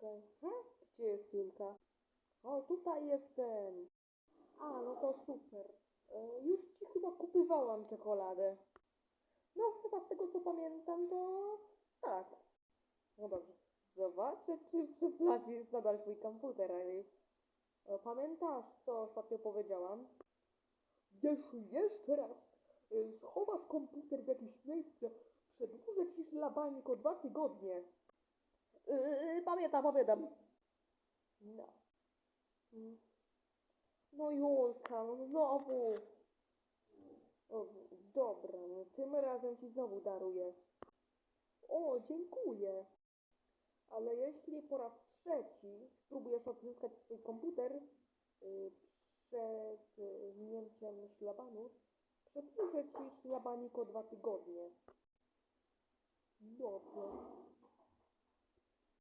Hmm? Gdzie jest Julka? O, tutaj jestem. A, no to super. E, już ci chyba kupywałam czekoladę. No, chyba z tego co pamiętam, to tak. No dobrze. Zobaczę, czy w szufladzie jest nadal twój komputer. E, Pamiętasz, co ostatnio powiedziałam? Jeśli jeszcze raz e, schowasz komputer w jakieś miejsce, przedłużę ci szlabanik o dwa tygodnie. Yy, pamiętam, pamiętam. No. No Julka, no znowu. O, dobra, no tym razem ci znowu daruję. O, dziękuję. Ale jeśli po raz trzeci spróbujesz odzyskać swój komputer yy, przed yy, minięciem szlabanu, przedłużę ci szlabanik o dwa tygodnie. Dobrze.